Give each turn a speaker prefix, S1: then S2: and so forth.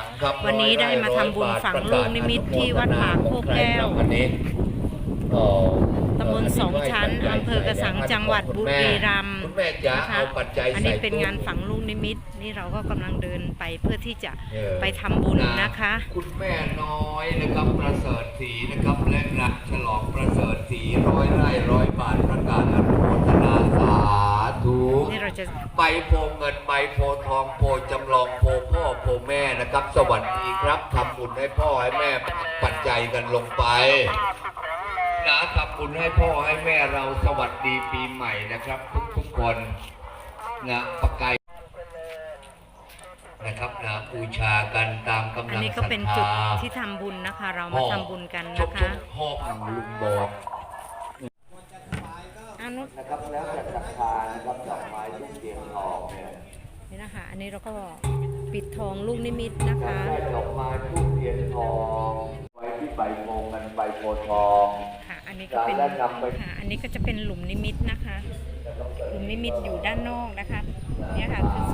S1: ถังครับ
S2: วันนี้ได้มาทำบุญฝังลูกนิมิตที่วัดป่าโคกแก้ว
S1: วันนี้เอ่อ
S2: ตำบลสองชั้นอำเภอกระสังจังหวัดบุรีรัมย์
S1: คุณแม่จ๋า
S2: นะคะ
S1: เอาปัจจัย
S2: อันนี้
S1: ใส่
S2: เป็นงาน
S1: ตู้
S2: ฝังลูกนิมิตนี่เราก็กำลังเดินไปเพื่อที่จะ
S1: เออ
S2: ไปทำบุญนะคะ
S1: คุณแม่น้อยนะครับประเสริฐศรีนะครับและนางฉลองประเสริฐศรีร้อยไร่ร้อยบาทประกาศอนุโมทนาสาธุ
S2: นี่เรา จะ
S1: ใบโพเงินใบโพทองโพจำลองโพพ่อโพแม่นะครับ สวัสดีครับทำบุญให้พ่อให้แม่ปัจจัยกันลงไปนะทำบุญให้พ่อให้แม่เราสวัสดีปีใหม่นะครับ ทุกทุกๆคนนะประกายนะครับนะบูชากันตามกำ
S2: อัน
S1: ลัง
S2: นี้
S1: ศ
S2: ก็
S1: รัท
S2: เป็นจุด
S1: ธา
S2: ที่ทำบุญนะคะ เรามาทำบุญกัน
S1: ทุ
S2: นะ
S1: ก
S2: คะ
S1: ๆห้องลุงบอก
S2: อานุ
S1: นะครับแล้วแต่ศรัทธานะครับดอกไม้ทุกเทียนทองเนี่ย
S2: นี่นะคะ อันนี้เราก็ปิดทองลูกนิมิตนะคะ
S1: ได้ดอกไม้ทุกเทียนทอง ไว้ที่ใบโพเงินใบโพทอง
S2: ค่ะ อันนี้ก็เป็น
S1: แล้วนำไป
S2: ค่ะอันนี้ก็จะเป็นหลุมนิมิตนะคะ หลุมนิมิตอยู่ด้านนอกนะคะ เนี่ยค่ะคือ